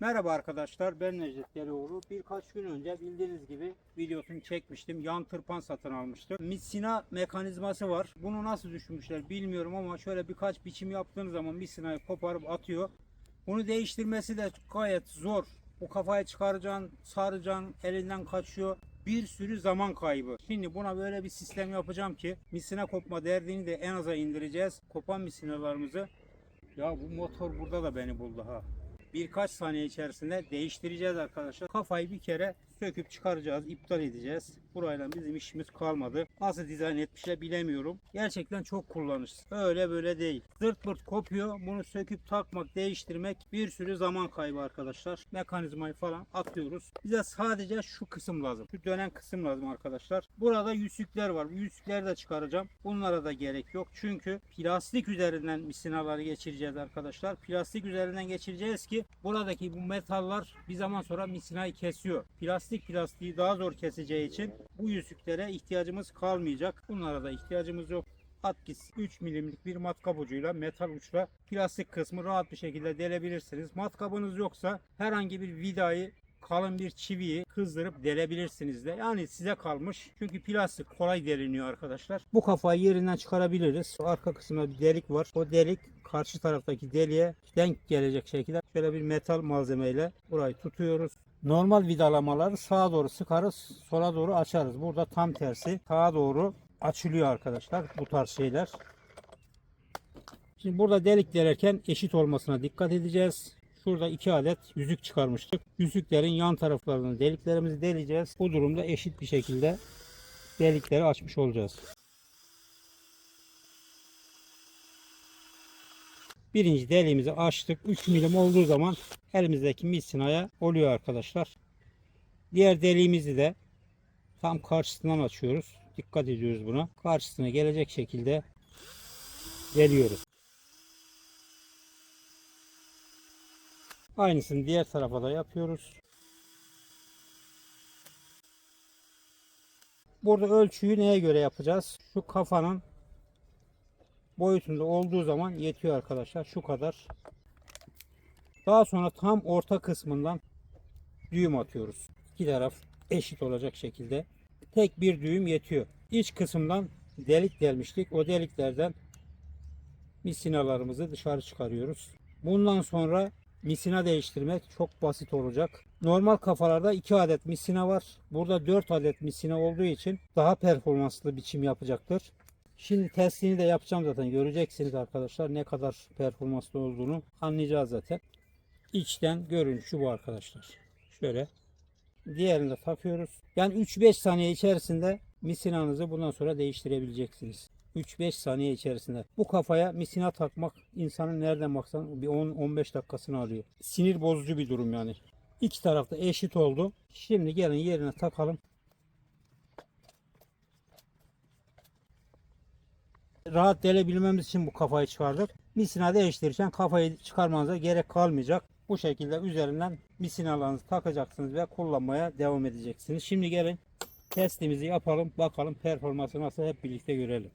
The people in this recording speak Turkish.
Merhaba arkadaşlar ben Necdet Derioğlu. Birkaç gün önce bildiğiniz gibi videosunu çekmiştim. Yan tırpan satın almıştık. Mitsina mekanizması var. Bunu nasıl düşünmüşler bilmiyorum ama şöyle birkaç biçim yaptığınız zaman mitsinayı koparıp atıyor. Bunu değiştirmesi de gayet zor. Bu kafayı çıkaracaksın, saracaksın, elinden kaçıyor. Bir sürü zaman kaybı. Şimdi buna böyle bir sistem yapacağım ki misina kopma derdini de en aza indireceğiz. Kopan misinalarımızı. Ya bu motor burada da beni buldu ha birkaç saniye içerisinde değiştireceğiz arkadaşlar. Kafayı bir kere söküp çıkaracağız, iptal edeceğiz. Burayla bizim işimiz kalmadı. Nasıl dizayn etmişler bilemiyorum. Gerçekten çok kullanışlı. Öyle böyle değil. Zırt pırt kopuyor. Bunu söküp takmak, değiştirmek bir sürü zaman kaybı arkadaşlar. Mekanizmayı falan atıyoruz. Bize sadece şu kısım lazım. Şu dönen kısım lazım arkadaşlar. Burada yüzükler var. Bu yüzükleri de çıkaracağım. Bunlara da gerek yok. Çünkü plastik üzerinden misinaları geçireceğiz arkadaşlar. Plastik üzerinden geçireceğiz ki buradaki bu metallar bir zaman sonra misinayı kesiyor. Plastik plastiği daha zor keseceği için bu yüzüklere ihtiyacımız kalmayacak. Bunlara da ihtiyacımız yok. At gitsin. 3 milimlik bir matkap ucuyla metal uçla plastik kısmı rahat bir şekilde delebilirsiniz. Matkabınız yoksa herhangi bir vidayı kalın bir çiviyi kızdırıp delebilirsiniz de. Yani size kalmış. Çünkü plastik kolay deliniyor arkadaşlar. Bu kafayı yerinden çıkarabiliriz. Arka kısmında bir delik var. O delik karşı taraftaki deliğe denk gelecek şekilde şöyle bir metal malzemeyle burayı tutuyoruz. Normal vidalamaları sağa doğru sıkarız, sola doğru açarız. Burada tam tersi sağa doğru açılıyor arkadaşlar bu tarz şeyler. Şimdi burada delik delerken eşit olmasına dikkat edeceğiz. Şurada iki adet yüzük çıkarmıştık. Yüzüklerin yan taraflarını deliklerimizi deleceğiz. Bu durumda eşit bir şekilde delikleri açmış olacağız. Birinci deliğimizi açtık. 3 milim olduğu zaman elimizdeki misinaya oluyor arkadaşlar. Diğer deliğimizi de tam karşısından açıyoruz. Dikkat ediyoruz buna. Karşısına gelecek şekilde deliyoruz. Aynısını diğer tarafa da yapıyoruz. Burada ölçüyü neye göre yapacağız? Şu kafanın boyutunda olduğu zaman yetiyor arkadaşlar. Şu kadar. Daha sonra tam orta kısmından düğüm atıyoruz. İki taraf eşit olacak şekilde. Tek bir düğüm yetiyor. İç kısımdan delik delmiştik. O deliklerden misinalarımızı dışarı çıkarıyoruz. Bundan sonra misina değiştirmek çok basit olacak. Normal kafalarda 2 adet misina var. Burada 4 adet misina olduğu için daha performanslı biçim yapacaktır. Şimdi testini de yapacağım zaten. Göreceksiniz arkadaşlar ne kadar performanslı olduğunu anlayacağız zaten. İçten görünüşü bu arkadaşlar. Şöyle. Diğerini de takıyoruz. Yani 3-5 saniye içerisinde misinanızı bundan sonra değiştirebileceksiniz. 3-5 saniye içerisinde. Bu kafaya misina takmak insanın nereden baksan bir 10-15 dakikasını alıyor. Sinir bozucu bir durum yani. İki tarafta eşit oldu. Şimdi gelin yerine takalım. Rahat delebilmemiz için bu kafayı çıkardık. Misina değiştirirken kafayı çıkarmanıza gerek kalmayacak. Bu şekilde üzerinden misinalarınızı takacaksınız ve kullanmaya devam edeceksiniz. Şimdi gelin testimizi yapalım. Bakalım performansı nasıl hep birlikte görelim.